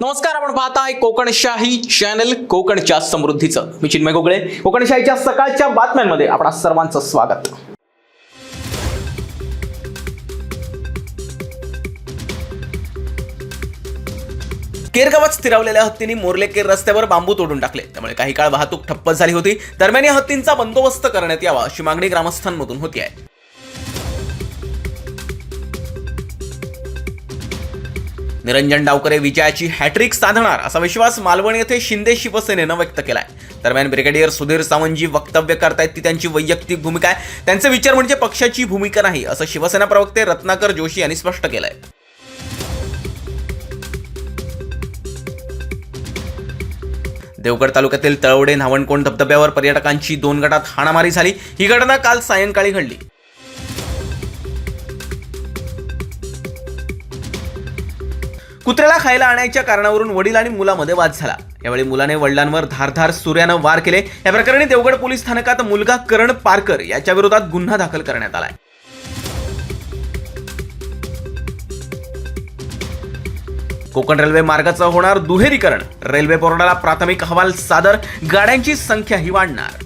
नमस्कार आपण पाहताय कोकणशाही चॅनल कोकणच्या समृद्धीचं. मी चिन्मय गोगळे. कोकणशाहीच्या सकाळच्या बातम्यांमध्ये आपणा सर्वांचं स्वागत. केरगावात स्थिरावलेल्या हत्तींनी मोर्लेकेर रस्त्यावर बांबू तोडून टाकले. त्यामुळे काही काळ वाहतूक ठप्प झाली होती. दरम्यान या हत्तींचा बंदोबस्त करण्यात यावा अशी मागणी ग्रामस्थांमधून होती आहे निरंजन डावकरे विजयाची हॅट्रिक साधणार असा विश्वास मालवण येथे शिंदे शिवसेनेनं व्यक्त केलाय. दरम्यान ब्रिगेडियर सुधीर सावंत जी वक्तव्य करतायत ती त्यांची वैयक्तिक भूमिका आहे. त्यांचे विचार म्हणजे पक्षाची भूमिका नाही असं शिवसेना प्रवक्ते रत्नाकर जोशी यांनी स्पष्ट केलंय. देवगड तालुक्यातील तळवडे नावणकोंड धबधब्यावर पर्यटकांची दोन गटात हाणामारी झाली. ही घटना काल सायंकाळी घडली. कुत्र्याला खायला आणायच्या कारणावरून वडील आणि मुलामध्ये वाद झाला. यावेळी मुलाने वडिलांवर धारधार सूर्यानं वार केले. या प्रकरणी देवगड पोलीस स्थानकात मुलगा करण पारकर याच्या विरोधात गुन्हा दाखल करण्यात आलाय. कोकण रेल्वे मार्गाचं होणार दुहेरीकरण. रेल्वे बोर्डाला प्राथमिक अहवाल सादर. गाड्यांची संख्याही वाढणार.